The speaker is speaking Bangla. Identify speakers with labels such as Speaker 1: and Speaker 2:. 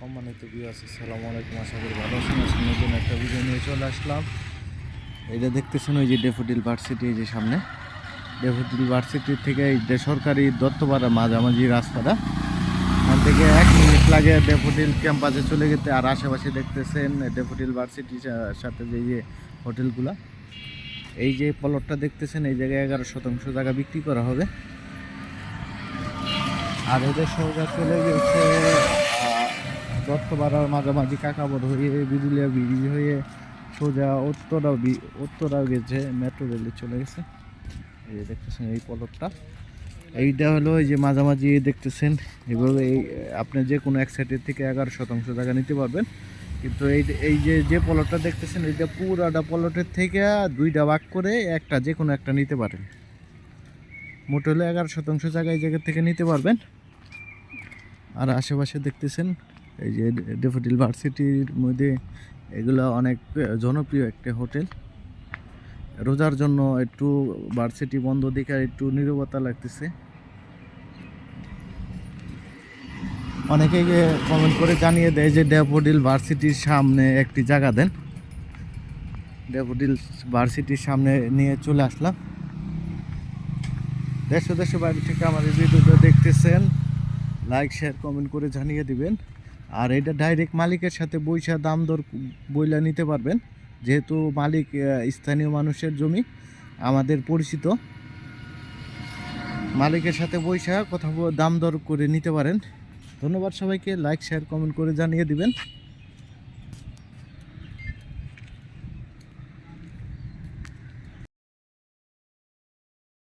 Speaker 1: সম্মানিত বিয়াস আসসালামু আলাইকুম। আশা করি ভালো আছেন। আজকে নতুন একটা ভিডিও নিয়ে চলে আসলাম। এটা দেখতেছেন ওই যে ডেফোডিল ভার্সিটি যে সামনে। ডেফোডিল ভার্সিটি থেকে এই সরকারি দত্তপাড়া মাঝামাঝি রাস্তাটা। ওখান থেকে এক মিনিট লাগে ডেফোডিল ক্যাম্পাসে চলে যেতে। আর আশেপাশে দেখতেছেন ডেফোডিল ভার্সিটির সাথে যে যে হোটেলগুলা। এই যে পলটটা দেখতেছেন, এই জায়গায় এগারো শতাংশ জায়গা বিক্রি করা হবে। আর এদের সরকার চলে গেছে দত্তপাড়ার মাঝামাঝি কাকাবর হয়ে, বিদুলিয়া ব্রিজ হয়ে সোজা উত্তরা উত্তরা গেছে মেট্রো রেলে চলে গেছে। এই যে দেখতেছেন এই পলটটা এইটা হলো এই যে মাঝামাঝি দেখতেছেন। এভাবে এই, আপনি যে কোনো এক সাইডের থেকে এগারো শতাংশ জায়গা নিতে পারবেন। কিন্তু এই এই যে যে পলটটা দেখতেছেন, এইটা পুরাটা পলটের থেকে দুইটা ভাগ করে একটা, যে কোনো একটা নিতে পারেন। মোট হলে এগারো শতাংশ জায়গা এই জায়গা থেকে নিতে পারবেন। আর আশেপাশে দেখতেছেন এই যে ডেফোডিল ভার্সিটির মধ্যে এগুলো অনেক জনপ্রিয় একটা হোটেল। রোজার জন্য একটু ভার্সিটি বন্ধ দেখে একটু নীরবতা লাগতেছে। অনেকে কমেন্ট করে জানিয়ে দেয় যে ড্যাফোডিল ভার্সিটির সামনে একটি জায়গা দেন। ড্যাফোডিল ভার্সিটির সামনে নিয়ে চলে আসলাম। দেশ ও দেশের বাড়ি থেকে আমাদের ভিডিওটা দেখতেছেন। লাইক শেয়ার কমেন্ট করে জানিয়ে দিবেন। আর এটা ডাইরেক্ট মালিকের সাথে বৈশা দাম দর বইলা নিতে পারবেন। যেহেতু মালিক স্থানীয় মানুষের জমি, আমাদের পরিচিত। মালিকের সাথে বৈশা কথা দাম দর করে নিতে পারেন। ধন্যবাদ সবাইকে। লাইক শেয়ার কমেন্ট করে জানিয়ে দিবেন।